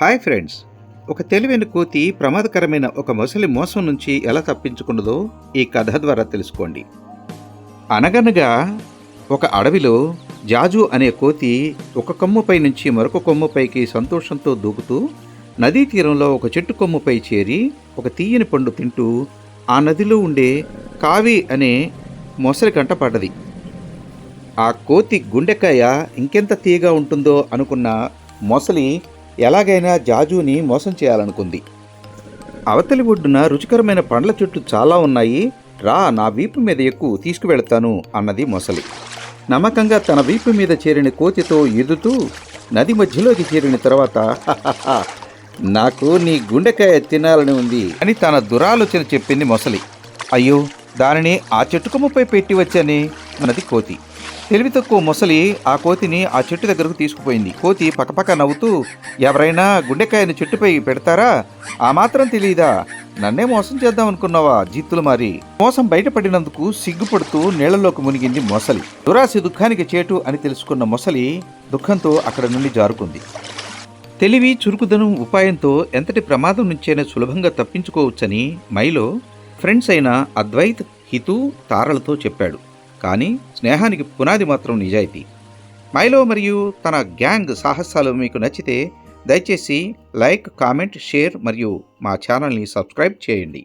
Hi friends. ఒక తెలివైన కోతి ప్రమాదకరమైన ఒక మొసలి మోసం నుంచి ఎలా తప్పించుకున్నదో ఈ కథ ద్వారా తెలుసుకోండి. అనగనగా ఒక అడవిలో జాజు అనే కోతి ఒక కొమ్ముపై నుంచి మరొక కొమ్ముపైకి సంతోషంతో దూకుతూ నదీ తీరంలో ఒక చెట్టు కొమ్ముపై చేరి ఒక తీయని పండు తింటూ ఆ నదిలో ఉండే కావి అనే మొసలి కంట పడ్డది. ఆ కోతి గుండెకాయ ఇంకెంత తీయగా ఉంటుందో అనుకున్న మొసలి ఎలాగైనా జాజుని మోసం చేయాలనుకుంది. అవతలి ఒడ్డున రుచికరమైన పండ్ల చెట్లు చాలా ఉన్నాయి. రా నా వీపు మీద ఎక్కువ తీసుకువెళతాను అన్నది మొసలి. నమ్మకంగా తన వీపు మీద చేరిన కోతితో ఎదుతూ నది మధ్యలోకి చేరిన తర్వాత నాకు నీ గుండెకాయ తినాలని ఉంది అని తన దురాలోచన చెప్పింది మొసలి. అయ్యో దానిని ఆ చెట్టుకొమ్మపై పెట్టి వచ్చానే అన్నది కోతి. తెలివి తక్కువ మొసలి ఆ కోతిని ఆ చెట్టు దగ్గరకు తీసుకుపోయింది. కోతి పక్కపక్క నవ్వుతూ ఎవరైనా గుండెకాయని చెట్టుపై పెడతారా? ఆ మాత్రం తెలియదా నన్నే మోసం చేద్దాం అనుకున్నావా జీత్తులు మారి? మోసం బయటపడినందుకు సిగ్గుపడుతూ నీళ్ళలోకి మునిగింది మొసలి. దురాశి దుఃఖానికి చేటు అని తెలుసుకున్న మొసలి దుఃఖంతో అక్కడ నుండి జారుకుంది. తెలివి చురుకుదనం ఉపాయంతో ఎంతటి ప్రమాదం నుంచైనా సులభంగా తప్పించుకోవచ్చని మైలో ఫ్రెండ్స్ అయిన అద్వైత్ హితు తారలతో చెప్పాడు. కానీ స్నేహానికి పునాది మాత్రం నిజాయితీ. మైలో మరియు తన గ్యాంగ్ సాహసాలు మీకు నచ్చితే దయచేసి లైక్ కామెంట్ షేర్ మరియు మా ఛానల్ని సబ్స్క్రైబ్ చేయండి.